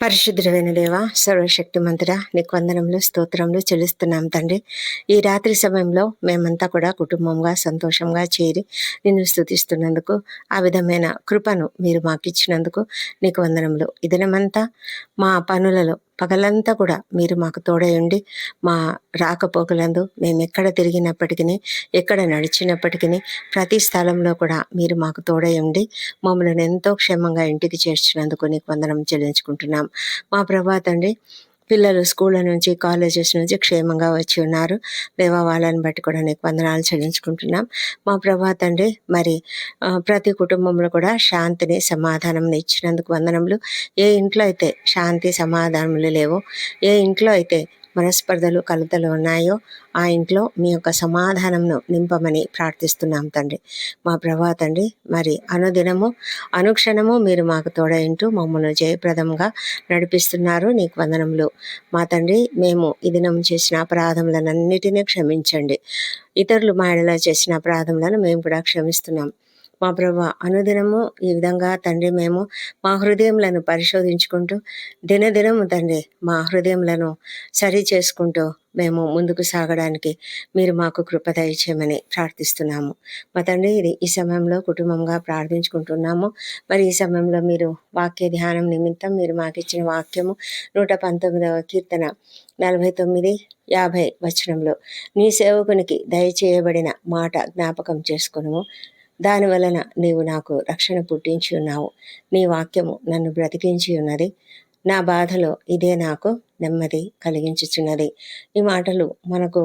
పరిశుద్ధమైన దేవా సర్వశక్తి మంతుడ నీకు వందనములు స్తోత్రములు చెల్లిస్తున్నాం తండ్రి. ఈ రాత్రి సమయంలో మేమంతా కూడా కుటుంబంగా సంతోషంగా చేరి నిన్ను స్థుతిస్తున్నందుకు ఆ విధమైన కృపను మీరు మాకు ఇచ్చినందుకు నీకు వందనములు. ఇదనమంతా మా పనులలో పగలంతా కూడా మీరు మాకు తోడై ఉండి మా రాకపోకలందు మేము ఎక్కడ తిరిగినప్పటికీ ఎక్కడ నడిచినప్పటికీ ప్రతి స్థలంలో కూడా మీరు మాకు తోడై ఉండి మమ్మల్ని ఎంతో క్షేమంగా ఇంటికి చేర్చినందుకు నీకు వందనం చెల్లించుకుంటున్నాం. మా ప్రభా తండ్రి పిల్లలు స్కూళ్ళ నుంచి కాలేజెస్ నుంచి క్షేమంగా వచ్చి ఉన్నారు. దేవా వాళ్ళని బట్టి కూడా నీకు వందనాలు చెల్లించుకుంటున్నాం. మా ప్రభా తండ్రి మరి ప్రతి కుటుంబంలో కూడా శాంతిని సమాధానం ఇచ్చినందుకు వందనములు. ఏ ఇంట్లో అయితే శాంతి సమాధానములు లేవో ఏ ఇంట్లో అయితే మనస్పర్ధలు కలతలు ఉన్నాయో ఆ ఇంట్లో మీ యొక్క సమాధానంను నింపమని ప్రార్థిస్తున్నాం తండ్రి. మా ప్రభా తండ్రి మరి అనుదినము అనుక్షణము మీరు మాకు తోడైంటూ మమ్మల్ని జయప్రదంగా నడిపిస్తున్నారు. నీకు వందనములు. మా తండ్రి మేము ఈ దినం చేసిన అపరాధములనన్నిటినీ క్షమించండి. ఇతరులు మా ఎడల చేసిన అపరాధములను మేము కూడా క్షమిస్తున్నాం. మా ప్రభా అనుదినము ఈ విధంగా తండ్రి మేము మా హృదయంలను పరిశోధించుకుంటూ దినదినము తండ్రి మా హృదయంలను సరి చేసుకుంటూ మేము ముందుకు సాగడానికి మీరు మాకు కృప దయచేయమని ప్రార్థిస్తున్నాము. మా తండ్రి ఇది ఈ సమయంలో కుటుంబంగా ప్రార్థించుకుంటున్నాము. మరి ఈ సమయంలో మీరు వాక్య ధ్యానం నిమిత్తం మీరు మాకు ఇచ్చిన వాక్యము నూట పంతొమ్మిదవ కీర్తన నలభై తొమ్మిది యాభై వచనంలో నీ సేవకునికి దయచేయబడిన మాట జ్ఞాపకం చేసుకును దాని వలన నీవు నాకు రక్షణ పుట్టించి ఉన్నావు. నీ వాక్యము నన్ను బ్రతికించి ఉన్నది. నా బాధలో ఇదే నాకు నెమ్మది కలిగించుచున్నది. ఈ మాటలు మనకు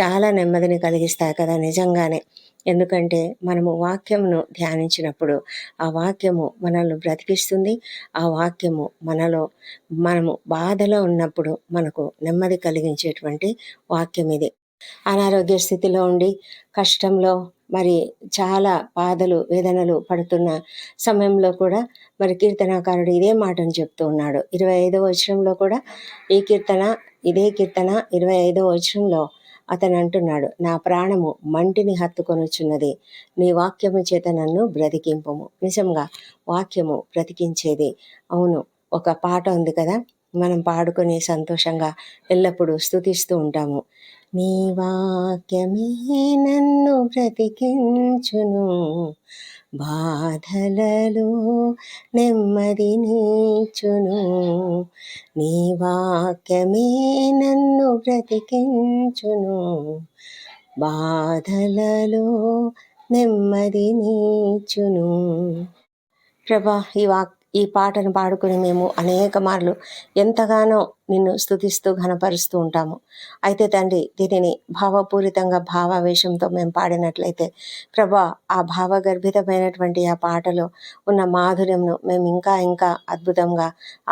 చాలా నెమ్మదిని కలిగిస్తాయి కదా నిజంగానే. ఎందుకంటే మనము వాక్యమును ధ్యానించినప్పుడు ఆ వాక్యము మనల్ని బ్రతికిస్తుంది. ఆ వాక్యము మనలో మనము బాధలో ఉన్నప్పుడు మనకు నెమ్మది కలిగించేటువంటి వాక్యం ఇది. అనారోగ్య స్థితిలో ఉండి కష్టంలో మరి చాలా బాధలు వేదనలు పడుతున్న సమయంలో కూడా మరి కీర్తనాకారుడు ఇదే మాటను చెప్తూ ఉన్నాడు. ఇరవై ఐదవ వచనంలో కూడా ఈ కీర్తన ఇదే కీర్తన ఇరవై ఐదవ వచనంలో అతను అంటున్నాడు నా ప్రాణము మంటిని హత్తుకొనుచున్నది నీ వాక్యము చేత నన్ను బ్రతికింపము. నిజంగా వాక్యము బ్రతికించేది. అవును ఒక పాట ఉంది కదా మనం పాడుకొని సంతోషంగా ఎల్లప్పుడూ స్థుతిస్తూ ఉంటాము. నీ వాక్యమే నన్ను బ్రతికించును. బాధలలో నెమ్మది నీచును. నీ వాక్యమే నన్ను బ్రతికించును. బాధలలో నెమ్మది నీచును. ప్రభా ఈ వాక్ ఈ పాటను పాడుకొని మేము అనేక మార్లు ఎంతగానో నిన్ను స్థుతిస్తూ ఘనపరుస్తూ ఉంటాము. అయితే తండ్రి దీనిని భావపూరితంగా భావావేశంతో మేము పాడినట్లయితే ప్రభా ఆ భావగర్భితమైనటువంటి ఆ పాటలో ఉన్న మాధుర్యంను మేము ఇంకా ఇంకా అద్భుతంగా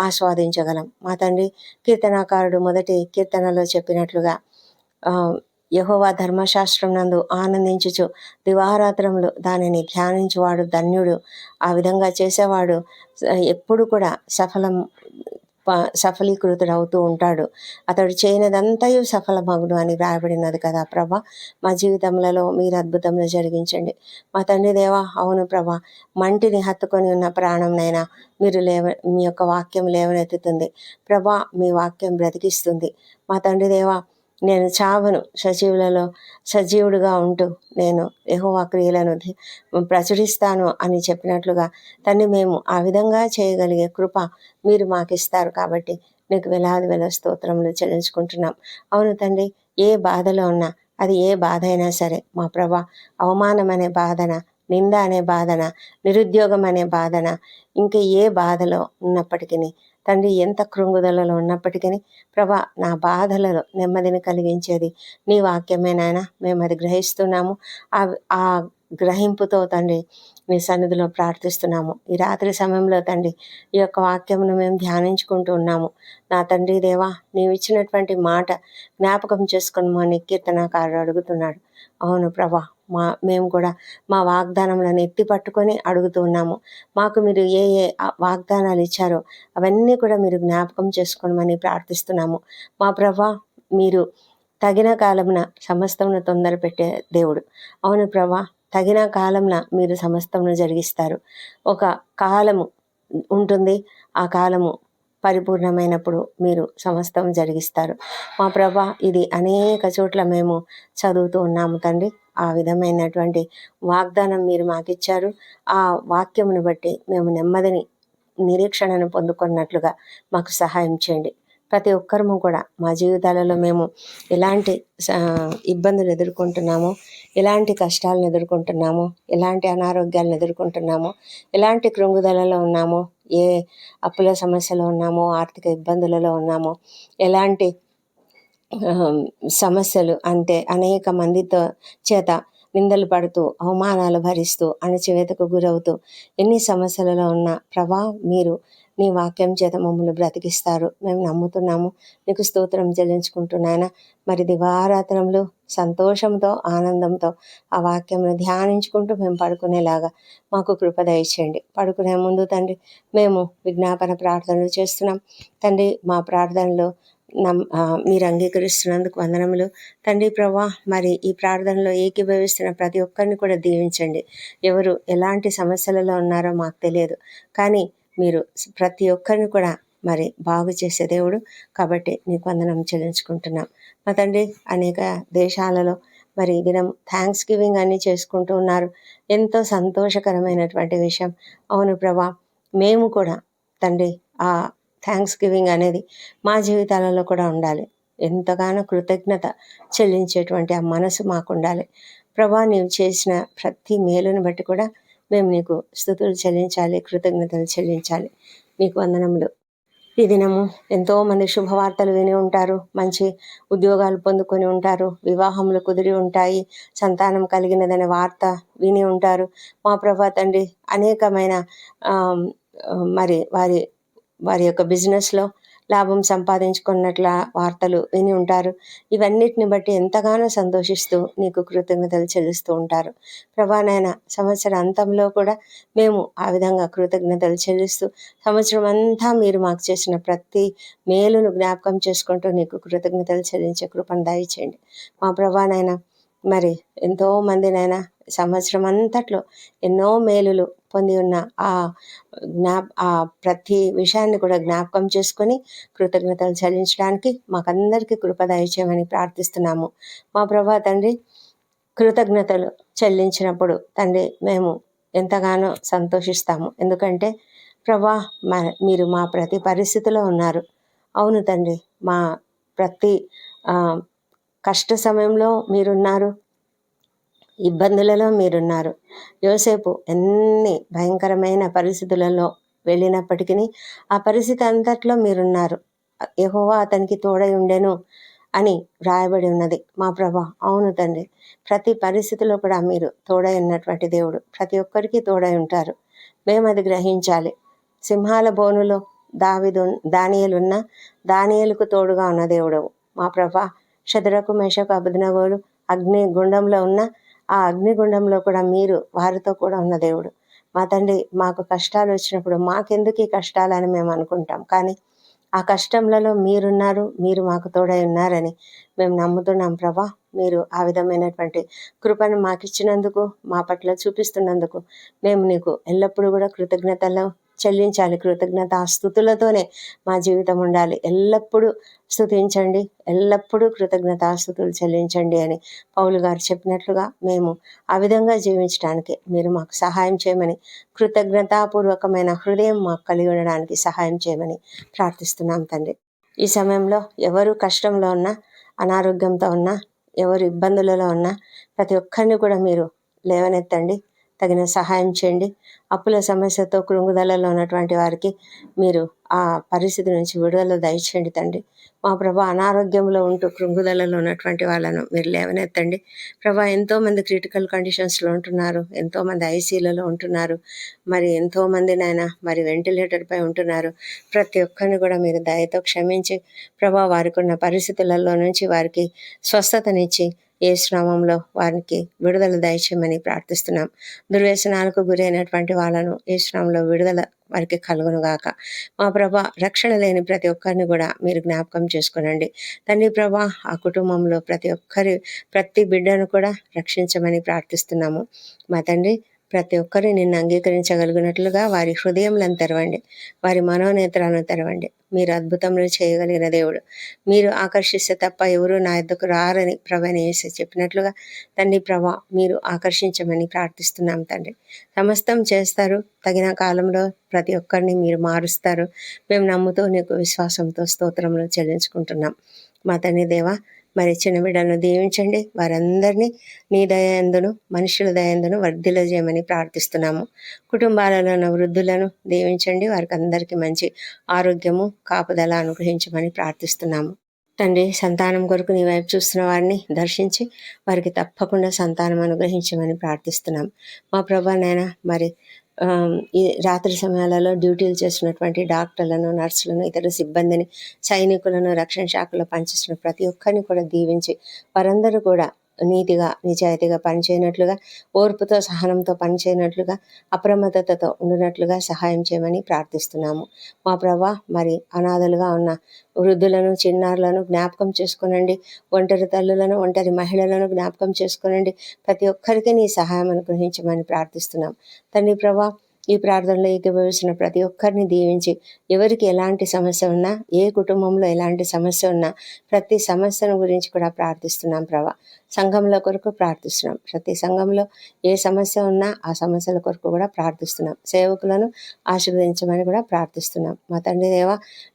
ఆస్వాదించగలం. మా తండ్రి కీర్తనాకారుడు మొదటి కీర్తనలో చెప్పినట్లుగా యహోవా ధర్మశాస్త్రం నందు ఆనందించుచు దివారాత్రములు దానిని ధ్యానించువాడు ధన్యుడు. ఆ విధంగా చేసేవాడు ఎప్పుడు కూడా సఫలం ప- సఫలీకృతుడు అవుతూ ఉంటాడు. అతడు చేయనిదంతయు సఫలమగును అని రాయబడినది కదా ప్రభా. మా జీవితములలో మీరు అద్భుతములు జరిగించండి. మా తండ్రి దేవా అవును ప్రభా. మంటిని హత్తుకొని ఉన్న ప్రాణంనైనా మీరు లేవ మీ యొక్క వాక్యం లేవనెత్తుతుంది. ప్రభా మీ వాక్యం బ్రతికిస్తుంది. మా తండ్రి దేవా నేను చావను సజీవులలో సజీవుడిగా ఉంటూ. నేను ఎహోవా క్రియలను ప్రచురిస్తాను అని చెప్పినట్లుగా తన్ని మేము ఆ విధంగా చేయగలిగే కృప మీరు మాకు ఇస్తారు కాబట్టి నీకు వేలాది వేల స్తోత్రములు చెల్లించుకుంటున్నాం. అవును తండ్రి ఏ బాధలో ఉన్నా అది ఏ బాధ అయినా సరే మా ప్రభా అవమానం అనే బాధన నింద అనే బాధన నిరుద్యోగం అనే బాధన ఇంకా ఏ బాధలో ఉన్నప్పటికీ తండ్రి ఎంత కృంగుదలలో ఉన్నప్పటికీ ప్రభా నా బాధలలో నెమ్మదిని కలిగించేది నీ వాక్యమే నాయన. మేము అది గ్రహిస్తున్నాము. ఆ గ్రహింపుతో తండ్రి మీ సన్నిధిలో ప్రార్థిస్తున్నాము. ఈ రాత్రి సమయంలో తండ్రి ఈ యొక్క వాక్యమును మేము ధ్యానించుకుంటూ ఉన్నాము. నా తండ్రి దేవా నీవు ఇచ్చినటువంటి మాట జ్ఞాపకం చేసుకుని కీర్తనకారుడు అడుగుతున్నాడు. అవును ప్రభా మా మేము కూడా మా వాగ్దానములను ఎత్తి పట్టుకొని అడుగుతూ ఉన్నాము. మాకు మీరు ఏ ఏ వాగ్దానాలు ఇచ్చారో అవన్నీ కూడా మీరు జ్ఞాపకం చేసుకోమని ప్రార్థిస్తున్నాము. మా ప్రభా మీరు తగిన కాలమున సమస్తమును తొందర పెట్టే దేవుడు. అవును ప్రభా తగిన కాలమున మీరు సమస్తమును జరిగిస్తారు. ఒక కాలము ఉంటుంది. ఆ కాలము పరిపూర్ణమైనప్పుడు మీరు సమస్తం జరిగిస్తారు. మా ప్రభ ఇది అనేక చోట్ల మేము చదువుతూ ఉన్నాము తండ్రి. ఆ విధమైనటువంటి వాగ్దానం మీరు మాకిచ్చారు. ఆ వాక్యమును బట్టి మేము నెమ్మదిని నిరీక్షణను పొందుకున్నట్లుగా మాకు సహాయం చేయండి. ప్రతి ఒక్కరము కూడా మా జీవితాలలో మేము ఎలాంటి ఇబ్బందులు ఎదుర్కొంటున్నామో ఎలాంటి కష్టాలను ఎదుర్కొంటున్నామో ఎలాంటి అనారోగ్యాలను ఎదుర్కొంటున్నామో ఎలాంటి కృంగుదలలో ఉన్నామో ఏ అప్పుల సమస్యలో ఉన్నామో ఆర్థిక ఇబ్బందులలో ఉన్నామో ఎలాంటి సమస్యలు అంటే అనేక మందితో చేత నిందలు పడుతూ అవమానాలు భరిస్తూ అణచివేతకు గురవుతూ ఎన్ని సమస్యలలో ఉన్నా ప్రభా మీరు నీ వాక్యం చేత మమ్మల్ని బ్రతికిస్తారు. మేము నమ్ముతున్నాము. నీకు స్తోత్రం చెల్లించుకుంటున్నాయన మరి దివారాత్రంలో సంతోషంతో ఆనందంతో ఆ వాక్యంను ధ్యానించుకుంటూ మేము పడుకునేలాగా మాకు కృప దయచేయండి. పడుకునే ముందు తండ్రి మేము విజ్ఞాపన ప్రార్థనలు చేస్తున్నాం. తండ్రి మా ప్రార్థనలో మీరు అంగీకరిస్తున్నందుకు వందనములు. తండ్రి ప్రభా మరి ఈ ప్రార్థనలో ఏకీభవిస్తున్న ప్రతి ఒక్కరిని కూడా దీవించండి. ఎవరు ఎలాంటి సమస్యలలో ఉన్నారో మాకు తెలియదు. కానీ మీరు ప్రతి ఒక్కరిని కూడా మరి బాగు చేసే దేవుడు కాబట్టి నీకు వందనం చెల్లించుకుంటున్నాం. మా తండ్రి అనేక దేశాలలో మరి ఈ దినం థ్యాంక్స్ గివింగ్ అన్ని చేసుకుంటూ ఉన్నారు. ఎంతో సంతోషకరమైనటువంటి విషయం. అవును ప్రభా మేము కూడా తండ్రి ఆ థ్యాంక్స్ గివింగ్ అనేది మా జీవితాలలో కూడా ఉండాలి. ఎంతగానో కృతజ్ఞత చెల్లించేటువంటి ఆ మనసు మాకు ఉండాలి ప్రభా నీవు చేసిన ప్రతి మేలుని బట్టి కూడా మేము నీకు స్థుతులు చెల్లించాలి కృతజ్ఞతలు చెల్లించాలి. నీకు వందనములు. ఈ దినము ఎంతోమంది శుభవార్తలు విని ఉంటారు మంచి ఉద్యోగాలు పొందుకొని ఉంటారు వివాహములు కుదిరి ఉంటాయి సంతానం కలిగినదనే వార్త విని ఉంటారు. మా ప్రభా తండ్రి అనేకమైన మరి వారి వారి యొక్క బిజినెస్లో లాభం సంపాదించుకున్నట్ల వార్తలు విని ఉంటారు. ఇవన్నిటిని బట్టి ఎంతగానో సంతోషిస్తూ నీకు కృతజ్ఞతలు చెల్లిస్తూ ఉంటారు. ప్రభానైనా సంవత్సర అంతంలో కూడా మేము ఆ విధంగా కృతజ్ఞతలు చెల్లిస్తూ సంవత్సరం అంతా మీరు మాకు చేసిన ప్రతి మేలును జ్ఞాపకం చేసుకుంటూ నీకు కృతజ్ఞతలు చెల్లించే కృపను దయచేయండి. మా ప్రభానైనా మరి ఎంతో మందినైనా సంవత్సరం అంతట్లో ఎన్నో మేలులు పొంది ఉన్న ఆ జ్ఞా ఆ ప్రతి విషయాన్ని కూడా జ్ఞాపకం చేసుకొని కృతజ్ఞతలు చెల్లించడానికి మాకందరికీ కృప దయచేయమని ప్రార్థిస్తున్నాము. మా ప్రభా తండ్రి కృతజ్ఞతలు చెల్లించినప్పుడు తండ్రి మేము ఎంతగానో సంతోషిస్తాము. ఎందుకంటే ప్రభా మీరు మా ప్రతి పరిస్థితిలో ఉన్నారు. అవును తండ్రి మా ప్రతి కష్ట సమయంలో మీరున్నారు. ఇబ్బందులలో మీరున్నారు. యోసేపు ఎన్ని భయంకరమైన పరిస్థితులలో వెళ్ళినప్పటికీ ఆ పరిస్థితి అంతట్లో మీరున్నారు. యహోవా అతనికి తోడై ఉండెను అని వ్రాయబడి ఉన్నది. మా ప్రభా అవును తండ్రి. ప్రతి పరిస్థితిలో కూడా మీరు తోడై ఉన్నటువంటి దేవుడు. ప్రతి ఒక్కరికి తోడై ఉంటారు. మేము అది గ్రహించాలి. సింహాల బోనులో దావిదు దానియలున్న దానియలకు తోడుగా ఉన్న దేవుడవు. మా ప్రభా శదరకు మేషకు అభినగోలు అగ్ని గుండంలో ఉన్న ఆ అగ్నిగుండంలో కూడా మీరు వారితో కూడా ఉన్న దేవుడు. మా తండ్రి మాకు కష్టాలు వచ్చినప్పుడు మాకెందుకు ఈ అని మేము అనుకుంటాం? కానీ ఆ కష్టంలలో మీరున్నారు మీరు మాకు తోడై ఉన్నారని మేము నమ్ముతున్నాం ప్రభా. మీరు ఆ విధమైనటువంటి కృపను మాకు ఇచ్చినందుకు మా పట్ల చూపిస్తున్నందుకు మేము నీకు ఎల్లప్పుడూ కూడా కృతజ్ఞతలు చెల్లించాలి. కృతజ్ఞత స్థుతులతోనే మా జీవితం ఉండాలి. ఎల్లప్పుడూ స్థుతించండి. ఎల్లప్పుడూ కృతజ్ఞతాస్థుతులు చెల్లించండి అని పౌలు గారు చెప్పినట్లుగా మేము ఆ విధంగా జీవించడానికి మీరు మాకు సహాయం చేయమని కృతజ్ఞతాపూర్వకమైన హృదయం మాకు కలిగి ఉండడానికి సహాయం చేయమని ప్రార్థిస్తున్నాం తండ్రి. ఈ సమయంలో ఎవరు కష్టంలో ఉన్నా అనారోగ్యంతో ఉన్నా ఎవరు ఇబ్బందులలో ఉన్నా ప్రతి ఒక్కరిని కూడా మీరు లేవనెత్తండి. తగిన సహాయం చేయండి. అప్పుల సమస్యతో కృంగుదలలో ఉన్నటువంటి వారికి మీరు ఆ పరిస్థితి నుంచి విడుదల దయచేయండి తండ్రి. మా ప్రభా అనారోగ్యంలో ఉంటూ కృంగుదలలో ఉన్నటువంటి వాళ్ళను మీరు లేవనెత్తండి. ప్రభా ఎంతోమంది క్రిటికల్ కండిషన్స్లో ఉంటున్నారు ఎంతోమంది ఐసీలలో ఉంటున్నారు మరి ఎంతోమంది నాయన మరి వెంటిలేటర్పై ఉంటున్నారు. ప్రతి ఒక్కరిని కూడా మీరు దయతో క్షమించి ప్రభా వారికి ఉన్న పరిస్థితులలో నుంచి వారికి స్వస్థతనిచ్చి ఏ శ్రమంలో వారికి విడుదల దయచేయమని ప్రార్థిస్తున్నాం. దుర్వ్యసనాలకు గురైనటువంటి వాళ్ళను ఏ శ్రమంలో విడుదల వారికి కలుగును గాక మా ప్రభా రక్షణ లేని ప్రతి ఒక్కరిని కూడా మీరు జ్ఞాపకం చేసుకునండి. తండ్రి ప్రభా ఆ కుటుంబంలో ప్రతి ఒక్కరి ప్రతి బిడ్డను కూడా రక్షించమని ప్రార్థిస్తున్నాము. మా తండ్రి ప్రతి ఒక్కరు నిన్ను అంగీకరించగలిగినట్లుగా వారి హృదయములను తెరవండి. వారి మనోనేత్రాలను తెరవండి. మీరు అద్భుతములు చేయగలిగిన దేవుడు. మీరు ఆకర్షిస్తే తప్ప ఎవరు నా ఎద్దకు రారని ప్రభని వేసి చెప్పినట్లుగా తండ్రి ప్రభా మీరు ఆకర్షించమని ప్రార్థిస్తున్నాం తండ్రి. సమస్తం చేస్తారు. తగిన కాలంలో ప్రతి ఒక్కరిని మీరు మారుస్తారు. మేము నమ్ముతూ నీకు విశ్వాసంతో స్తోత్రములు చెల్లించుకుంటున్నాం. మా తండ్రి దేవా మరి చిన్న బిడ్డలను దీవించండి. వారందరినీ నీ దయందును మనుషుల దయందును వర్ధిలజేయమని ప్రార్థిస్తున్నాము. కుటుంబాలలో ఉన్న వృద్ధులను దీవించండి. వారికి అందరికీ మంచి ఆరోగ్యము కాపుదల అనుగ్రహించమని ప్రార్థిస్తున్నాము. తండ్రి సంతానం కొరకు నీ వైపు చూస్తున్న వారిని దర్శించి వారికి తప్పకుండా సంతానం అనుగ్రహించమని ప్రార్థిస్తున్నాం మా ప్రభా నాయన మరి రాత్రి సమయాలలో డ్యూటీలు చేస్తున్నటువంటి డాక్టర్లను నర్సులను ఇతర సిబ్బందిని సైనికులను రక్షణ శాఖలో పనిచేస్తున్న ప్రతి ఒక్కరిని కూడా దీవించి వారందరూ కూడా నీతిగా నిజాయితీగా పనిచేయనట్లుగా ఓర్పుతో సహనంతో పనిచేయనట్లుగా అప్రమత్తతతో ఉండినట్లుగా సహాయం చేయమని ప్రార్థిస్తున్నాము. మా ప్రభా మరి అనాథలుగా ఉన్న వృద్ధులను చిన్నారులను జ్ఞాపకం చేసుకునండి. ఒంటరి తల్లులను ఒంటరి మహిళలను జ్ఞాపకం చేసుకునండి. ప్రతి ఒక్కరికి నీ సహాయం అనుగ్రహించమని ప్రార్థిస్తున్నాం. తండ్రి ప్రభా ఈ ప్రార్థనలో ఏకీభవించిన ప్రతి ఒక్కరిని దీవించి ఎవరికి ఎలాంటి సమస్య ఉన్నా ఏ కుటుంబంలో ఎలాంటి సమస్య ఉన్నా ప్రతి సమస్యను గురించి కూడా ప్రార్థిస్తున్నాం ప్రభా. సంఘంలో కొరకు ప్రార్థిస్తున్నాం. ప్రతి సంఘంలో ఏ సమస్య ఉన్నా ఆ సమస్యల కొరకు కూడా ప్రార్థిస్తున్నాం. సేవకులను ఆశీర్వదించమని కూడా ప్రార్థిస్తున్నాం. మా తండ్రి దేవ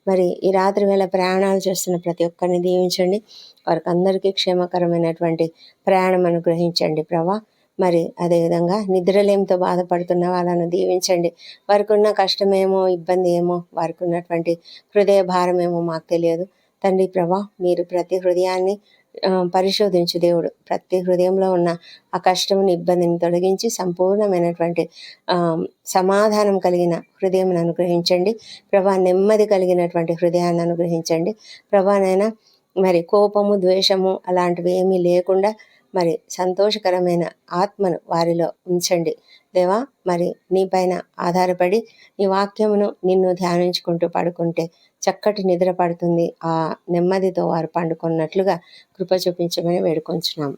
మరి ఈ రాత్రి వేళ ప్రయాణాలు చేస్తున్న ప్రతి ఒక్కరిని దీవించండి. వారికి అందరికీ క్షేమకరమైనటువంటి ప్రయాణం అనుగ్రహించండి ప్రభా. మరి అదేవిధంగా నిద్రలేమితో బాధపడుతున్న వాళ్ళను దీవించండి. వారికి ఉన్న కష్టమేమో ఇబ్బంది ఏమో వారికి ఉన్నటువంటి హృదయ భారం ఏమో మాకు తెలియదు. తండ్రి ప్రభా మీరు ప్రతి హృదయాన్ని పరిశోధించు దేవుడు. ప్రతి హృదయంలో ఉన్న ఆ కష్టముని ఇబ్బందిని తొలగించి సంపూర్ణమైనటువంటి సమాధానం కలిగిన హృదయం అనుగ్రహించండి. ప్రభా నెమ్మది కలిగినటువంటి హృదయాన్ని అనుగ్రహించండి. ప్రభానైనా మరి కోపము ద్వేషము అలాంటివి ఏమీ లేకుండా మరి సంతోషకరమైన ఆత్మను వారిలో ఉంచండి. దేవా మరి నీ పైన ఆధారపడి నీ వాక్యమును నిన్ను ధ్యానించుకుంటూ పడుకుంటే చక్కటి నిద్ర పడుతుంది. ఆ నెమ్మదితో వారు పండుకున్నట్లుగా కృప చూపించమని వేడుకొంచున్నాం.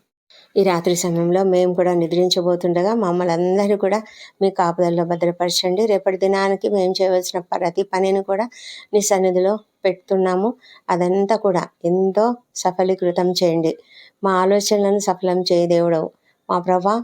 ఈ రాత్రి సమయంలో మేము కూడా నిద్రించబోతుండగా మమ్మల్ని అందరూ కూడా మీ కాపుదల్లో భద్రపరచండి. రేపటి దినానికి మేము చేయవలసిన ప్రతి పనిని కూడా నీ సన్నిధిలో పెడుతున్నాము. అదంతా కూడా ఎంతో సఫలీకృతం చేయండి. మా ఆలోచనలను సఫలం చేయ దేవుడవు. మా ప్రభా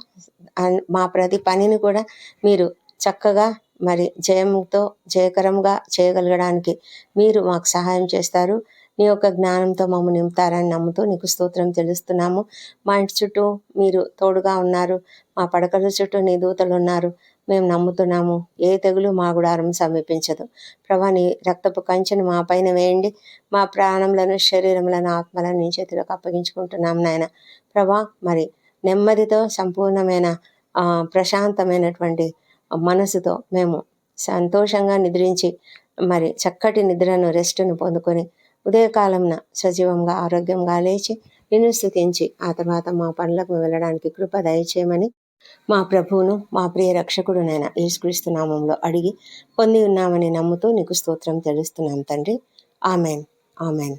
మా ప్రతి పనిని కూడా మీరు చక్కగా మరి జయముతో జయకరంగా చేయగలగడానికి మీరు మాకు సహాయం చేస్తారు. నీ యొక్క జ్ఞానంతో మమ్మల్ని నింపుతారని నమ్ముతూ నీకు స్తోత్రం తెలుస్తున్నాము మా ఇంటి చుట్టూ మీరు తోడుగా ఉన్నారు. మా పడకల చుట్టూ నీ దూతలు ఉన్నారు. మేము నమ్ముతున్నాము. ఏ తెగులు మా గుడారం సమీపించదు. ప్రభా నీ రక్తపు కంచెను మా పైన వేయండి. మా ప్రాణములను శరీరములను ఆత్మలను నీ చేతిలోకి అప్పగించుకుంటున్నాం నాయన. ప్రభా మరి నెమ్మదితో సంపూర్ణమైన ప్రశాంతమైనటువంటి మనసుతో మేము సంతోషంగా నిద్రించి మరి చక్కటి నిద్రను రెస్ట్ను పొందుకొని ఉదయకాలంన సజీవంగా ఆరోగ్యంగా లేచి నిన్ను స్థుతించి ఆ తర్వాత మా పనులకు వెళ్ళడానికి కృప దయచేయమని మా ప్రభువును మా ప్రియ రక్షకుడునైన యేసుక్రీస్తు నామంలో అడిగి పొంది ఉన్నామని నమ్ముతూ నీకు స్తోత్రం తెలుస్తున్నాం తండ్రి. ఆమెన్. ఆమెన్.